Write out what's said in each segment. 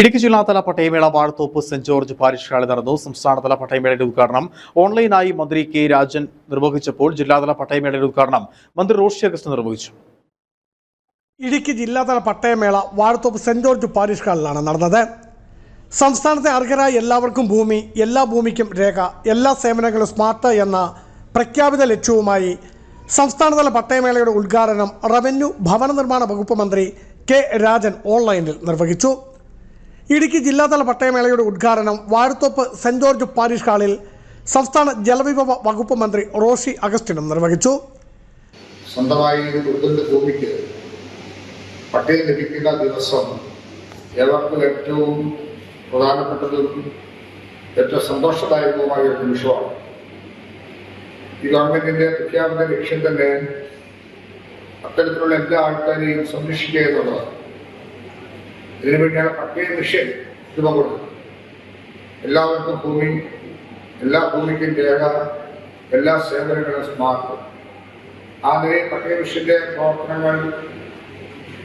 ഇടുക്കി ജില്ലാതല പട്ടയമേള Vazhathope saint George parish ഹാളിൽ നടന്നു. സംസ്ഥാനതല പട്ടയമേളയുടെ ഉദ്ഘാടനം ഓൺലൈനായി മന്ത്രി കെ രാജൻ നിർവഹിച്ചപ്പോൾ ജില്ലാതല പട്ടയമേളയുടെ ഉദ്ഘാടനം മന്ത്രി റോഷി അഗസ്റ്റ് നിർവഹിച്ചു. ഇടുക്കി ജില്ലാതല പട്ടയമേള വാഴത്തോപ്പ് സെന്റ് ജോർജ് പാരിഷ് ഹാളിലാണ് നടന്നത്. സംസ്ഥാനത്തെ അർഹരായ എല്ലാവർക്കും ഭൂമി എല്ലാ ഭൂമിക്കും രേഖ എല്ലാ സേവനങ്ങളും സ്മാർട്ട് എന്ന പ്രഖ്യാപിത ലക്ഷ്യവുമായി സംസ്ഥാനതല പട്ടയമേളയുടെ ഉദ്ഘാടനം റവന്യൂ ഭവന നിർമ്മാണ വകുപ്പ് മന്ത്രി കെ രാജൻ ഓൺലൈനിൽ നിർവഹിച്ചു. ഇടുക്കി ജില്ലാതല പട്ടയമേളയുടെ ഉദ്ഘാടനം വാഴത്തോപ്പ് സെന്റ് ജോർജ് പാരിഷ് ഹാളിൽ സംസ്ഥാന ജലവിഭവ വകുപ്പ് മന്ത്രി റോഷി അഗസ്റ്റിനും നിർവഹിച്ചു. സ്വന്തമായി കൊടുക്കുന്ന ഭൂമിക്ക് പട്ടയം ലഭിക്കുന്ന ദിവസം ഏവർക്കും ഏറ്റവും പ്രധാനപ്പെട്ടതും ഏറ്റവും സന്തോഷദായകവുമായ ഒരു നിമിഷമാണ്. ഈ ഗവൺമെന്റിന്റെ പ്രഖ്യാപന ലക്ഷ്യം തന്നെ അത്തരത്തിലുള്ള എല്ലാ ആൾക്കാരെയും സംരക്ഷിക്കുക എന്നുള്ളതാണ്. ഇതിനുവേണ്ടിയാണ് പ്രത്യേക മിഷൻ രൂപം കൊടുത്തത് എല്ലാവർക്കും ഭൂമി എല്ലാ ഭൂമിക്കും രേഖ എല്ലാ സേവനങ്ങളും സ്മാർട്ട്. ആ നിലയിൽ പ്രത്യേക മിഷന്റെ പ്രവർത്തനങ്ങൾ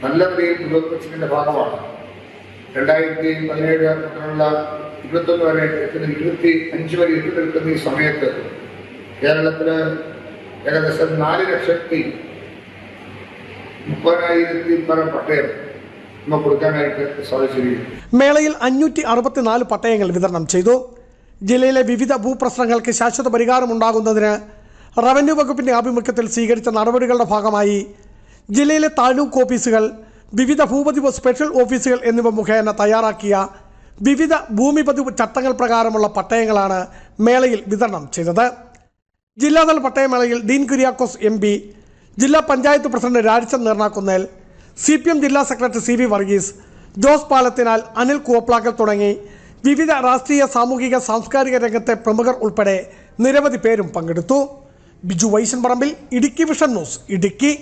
നല്ല നിലയിൽ പുരോഗമിച്ചതിന്റെ ഭാഗമാണ്. രണ്ടായിരത്തി പതിനേഴ് മുതലുള്ള ഇരുപത്തൊന്ന് വരെ എത്തുന്ന ഇരുപത്തി അഞ്ച് വരെ എത്തി നിൽക്കുന്ന ഈ സമയത്ത് കേരളത്തിന് ഏകദേശം നാല് ലക്ഷത്തി മുപ്പതിനായിരത്തി പരം പട്ടയം മേളയിൽ അഞ്ഞൂറ്റി അറുപത്തിനാല് പട്ടയങ്ങൾ വിതരണം ചെയ്തു. ജില്ലയിലെ വിവിധ ഭൂപ്രശ്നങ്ങൾക്ക് ശാശ്വത പരിഹാരമുണ്ടാകുന്നതിന് റവന്യൂ വകുപ്പിന്റെ ആഭിമുഖ്യത്തിൽ സ്വീകരിച്ച നടപടികളുടെ ഭാഗമായി ജില്ലയിലെ താലൂക്ക് ഓഫീസുകൾ വിവിധ ഭൂപതിവ് സ്പെഷ്യൽ ഓഫീസുകൾ എന്നിവ മുഖേന തയ്യാറാക്കിയ വിവിധ ഭൂമി പതിവ് ചട്ടങ്ങൾ പ്രകാരമുള്ള പട്ടയങ്ങളാണ് മേളയിൽ വിതരണം ചെയ്തത്. ജില്ലാതല പട്ടയമേളയിൽ ഡീൻ കുര്യാക്കോസ് എം ജില്ലാ panchayat president Rajachand Neernakunnel C P M ജില്ലാ secretary C V Varghese Jose Palathinal Anil Koovaplakkal തുടങ്ങി വിവിധ രാഷ്ട്രീയ സാമൂഹിക സാംസ്കാരിക രംഗത്തെ പ്രമുഖർ ഉൾപ്പെടെ നിരവധി പേരും പങ്കെടുത്തു. Biju Vaishan Parambil Idukki vision news Idukki.